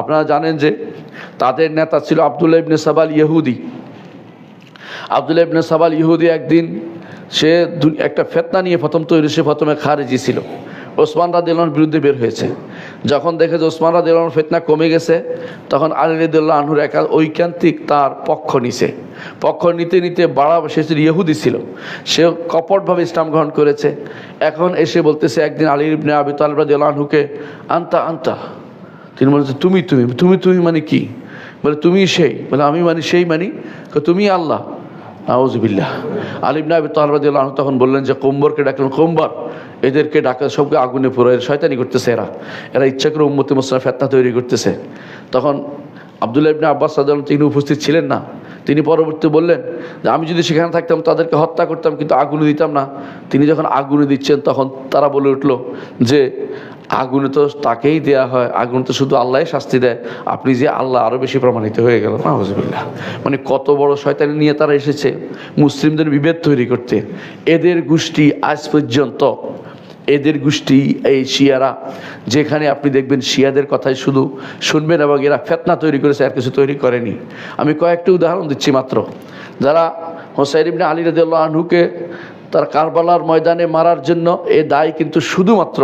আপনারা জানেন যে তাদের নেতা ছিল আবদুল্লাহ ইবনে সাবাল ইহুদি। আবদুল্লাহ ইবনে সাবাল ইহুদি একদিন সে একটা ফেতনা নিয়ে প্রথম তৈরি, সে প্রথমে খারেজি ছিল। ওসমান রাদিল্লাহর বিরুদ্ধে বের হয়েছে। যখন দেখে যে ওসমান রাদিল্লাহর ফেতনা কমে গেছে, তখন আলী রদুল্লাহ আনহুর একা ঐকান্তিক তার পক্ষ নিছে। পক্ষ নিতে নিতে বাড়া সে ইহুদি ছিল, সে কপটভাবে ইসলাম গ্রহণ করেছে। এখন এসে বলতেছে একদিন আলী ইবনে আবি তালিব রাদিল্লাহু আনহুকে, আন্তা আন্তা। তিনি বলেছে তুমি তুমি তুমি তুমি মানে কি? বলে, তুমি সেই। বলে, আমি মানে সেই মানি? তুমি আল্লাহ। আউজবিল্লাহ আলিবনা আবি তালবাদিল্লাহ তখন বললেন যে, কোম্বরকে ডাকলেন, কোম্বর। এদেরকে ডাকা, সবকে আগুনে পুরো শয়তানি করতেছে এরা। এরা ইচ্ছা করে উম্মতি মুসলাম ফেতনা তৈরি করতেছে। তখন আবদুল্লাহ ইবনে আব্বাস সাধারণ তিনি উপস্থিত ছিলেন না। তিনি পরবর্তী বললেন যে, আমি যদি সেখানে থাকতাম, তাদেরকে হত্যা করতাম, কিন্তু আগুনে দিতাম না। তিনি যখন আগুনে দিচ্ছেন, তখন তারা বলে উঠল যে, আগুনে তো তাকেই দেয়া হয়, আগুন তো শুধু আল্লাহ শাস্তি দেয়। আপনি যে আল্লাহ আরও বেশি প্রমাণিত হয়ে গেল না হজবিল্লা মানে কত বড় শয়তানি নিয়ে তারা এসেছে। মুসলিমদের বিভেদ তৈরি করতে। এদের গোষ্ঠী আজ পর্যন্ত এদের গোষ্ঠী, এই শিয়ারা, যেখানে আপনি দেখবেন শিয়াদের কথাই শুধু শুনবেন এবং এরা ফেতনা তৈরি করেছে, আর কিছু তৈরি করেনি। আমি কয়েকটি উদাহরণ দিচ্ছি মাত্র। যারা হোসাইন আলী রাজিউল্লাহ আনহুকে তার কারবালার ময়দানে মারার জন্য এ দায় কিন্তু শুধুমাত্র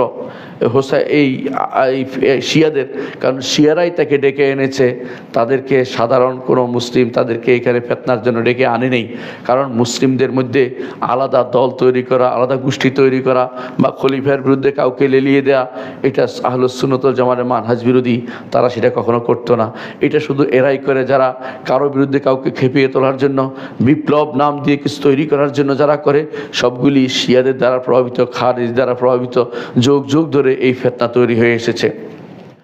হোসা এই শিয়াদের, কারণ শিয়ারাই তাকে ডেকে এনেছে, তাদেরকে সাধারণ কোনো মুসলিম তাদেরকে এখানে ফেতনার জন্য ডেকে আনে নেই। কারণ মুসলিমদের মধ্যে আলাদা দল তৈরি করা, আলাদা গোষ্ঠী তৈরি করা, বা খলিফার বিরুদ্ধে কাউকে লেলিয়ে দেওয়া এটা আহলুসুনত জামানের মানহাজ বিরোধী, তারা সেটা কখনো করতো না। এটা শুধু এরাই করে যারা কারও বিরুদ্ধে কাউকে খেপিয়ে তোলার জন্য, বিপ্লব নাম দিয়ে কিছু তৈরি করার জন্য যারা করে, সবগুলি শিয়াদের দ্বারা প্রভাবিত, খারিজ দ্বারা প্রভাবিত, যুগ যুগ ধরে এই ফেতনা তৈরি হয়ে এসেছে।